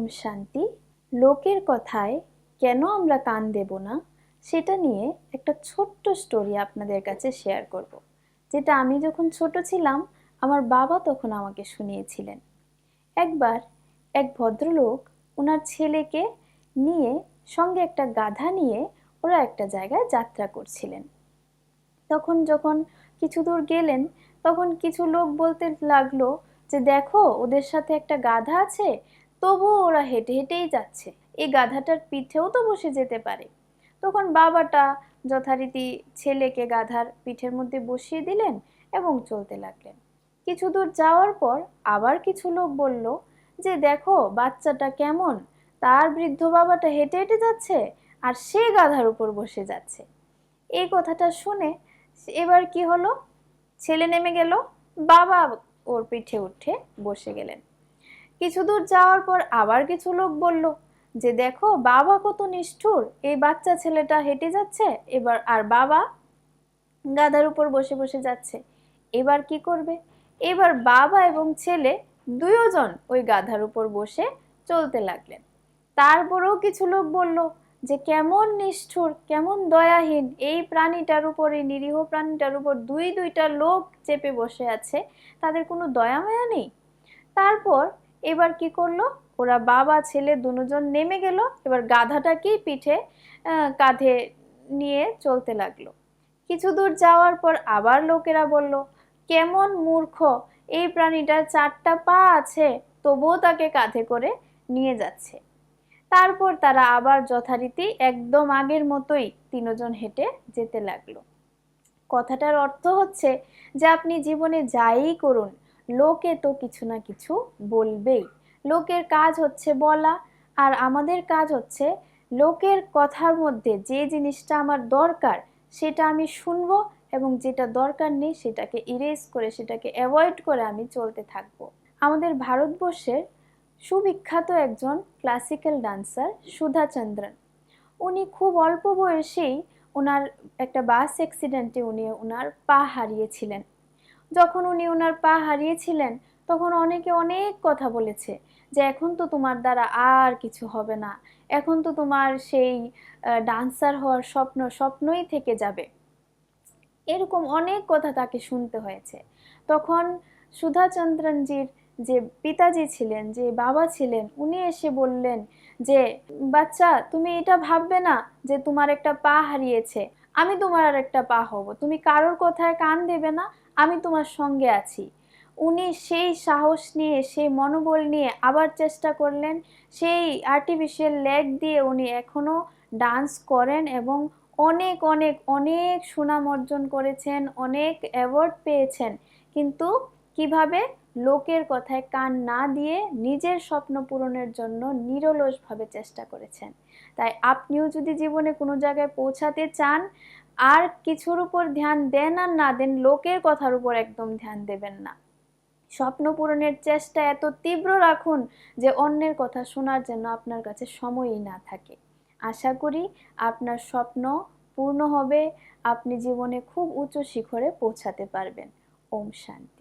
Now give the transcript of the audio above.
ওম শান্তি। লোকের কথায় কেন আমরা কান দেব না, সেটা নিয়ে একটা ছোট্ট স্টোরি আপনাদের কাছে শেয়ার করব। যেটা আমি যখন ছোট ছিলাম, আমার বাবা তখন আমাকে শুনিয়েছিলেন। একবার এক ভদ্রলোক ওনার ছেলেকে নিয়ে সঙ্গে একটা গাধা নিয়ে ওরা একটা জায়গায় যাত্রা করছিলেন। তখন যখন কিছু দূর গেলেন, তখন কিছু লোক বলতে লাগল যে, দেখো, ওদের সাথে একটা গাধা আছে তবুও ওরা হেঁটে হেঁটেই যাচ্ছে। এই গাধাটার পিঠেও তো বসে যেতে পারে। তখন বাবাটা যথারীতি ছেলেকে গাধার পিঠের মধ্যে বসিয়ে দিলেন এবং চলতে লাগলেন। কিছু দূর যাওয়ার পর আবার কিছু লোক বলল যে, দেখো, বাচ্চাটা কেমন? তার বৃদ্ধ বাবাটা হেঁটে হেঁটে যাচ্ছে আর সে গাধার উপর বসে যাচ্ছে। এই কথাটা শুনে এবার কি হলো? ছেলে নেমে গেল। বাবা ওর পিঠে উঠে বসে গেলেন। কিছু দূর যাওয়ার পর আবার কিছু লোক বলল যে দেখো, বাবা কত নিষ্ঠুর, এই বাচ্চা ছেলেটা হেঁটে যাচ্ছে, এবার আর বাবা গাধার উপর বসে বসে যাচ্ছে, এবার কি করবে? এবার বাবা এবং ছেলে দুইজন ওই গাধার উপর বসে চলতে লাগলেন। তারপরেও কিছু লোক বলল যে কেমন নিষ্ঠুর, কেমন দয়াহীন, এই প্রাণীটার উপর, এই নিরীহ প্রাণীটার উপর দুই দুইটা লোক চেপে বসে আছে, তাদের কোনো দয়া মায়া নেই। তারপর এবার কি করল? ওরা বাবা, ছেলে দুজন নেমে গেল। এবার গাধাটাকেই পিঠে কাঁধে নিয়ে চলতে লাগল। কিছু দূর যাওয়ার পর আবার লোকেরা বলল, কেমন মূর্খ! এই প্রাণীটার চারটা পা আছে, তবুও তাকে কাঁধে করে নিয়ে যাচ্ছে। তারপর তারা আবার যথারীতি একদম আগের মতোই তিনজন হেঁটে যেতে লাগল। কথাটার অর্থ হচ্ছে যে আপনি জীবনে যাই করুন লোকে তো কিছু না কিছু বলবেই। লোকের কাজ হচ্ছে বলা, আর আমাদের কাজ হচ্ছে লোকের কথার মধ্যে যে জিনিসটা আমার দরকার সেটা আমি শুনব এবং যেটা দরকার নেই সেটাকে ইরেজ করে, সেটাকে অ্যাভয়েড করে আমি চলতে থাকব। আমাদের ভারতবর্ষের সুবিখ্যাত একজন ক্লাসিক্যাল ডান্সার সুধা চন্দ্রন উনি খুব অল্প বয়সেই ওনার একটা বাস অ্যাক্সিডেন্টে উনি ওনার পা হারিয়েছিলেন। যখন উনি ওনার পা হারিয়েছিলেন, তখন অনেকে অনেক কথা বলেছে যে, এখন তো তোমার দ্বারা আর কিছু হবে না। এখন তো তোমার সেই ডান্সার হওয়ার স্বপ্ন, স্বপ্নই থেকে যাবে। এরকম অনেক কথা তাকে শুনতে হয়েছে। তখন সুধাচন্দ্রনজির যে পিতাজি ছিলেন, যে বাবা ছিলেন, উনি এসে বললেন যে, বাচ্চা, তুমি এটা ভাববে না যে তোমার একটা পা হারিয়েছে। আমি তোমার আর একটা পা হব। তুমি কারোর কথায় কান দেবে না। আমি তোমার সঙ্গে আছি। উনি সেই সাহস নিয়ে, সেই মনোবল নিয়ে আবার চেষ্টা করলেন, সেই আর্টিফিশিয়াল লেগ দিয়ে উনি এখনও ডান্স করেন এবং অনেক অনেক অনেক সুনাম অর্জন করেছেন, অনেক অ্যাওয়ার্ড পেয়েছেন। কিন্তু কীভাবে লোকের কথায় কান না দিয়ে নিজের স্বপ্ন পূরণের জন্য নিরলসভাবে চেষ্টা করেছেন? তাই আপনিও যদি জীবনে কোনো জায়গায় পৌঁছাতে চান, আর কিছুর উপর ধ্যান দেন আর না দেন, লোকের কথার উপর একদম ধ্যান দেবেন না। স্বপ্ন পূরণের চেষ্টা এত তীব্র রাখুন যে অন্যের কথা শোনার জন্য আপনার কাছে সময়ই না থাকে। আশা করি আপনার স্বপ্ন পূর্ণ হবে, আপনি জীবনে খুব উঁচু শিখরে পৌঁছাতে পারবেন। ওম শান্তি।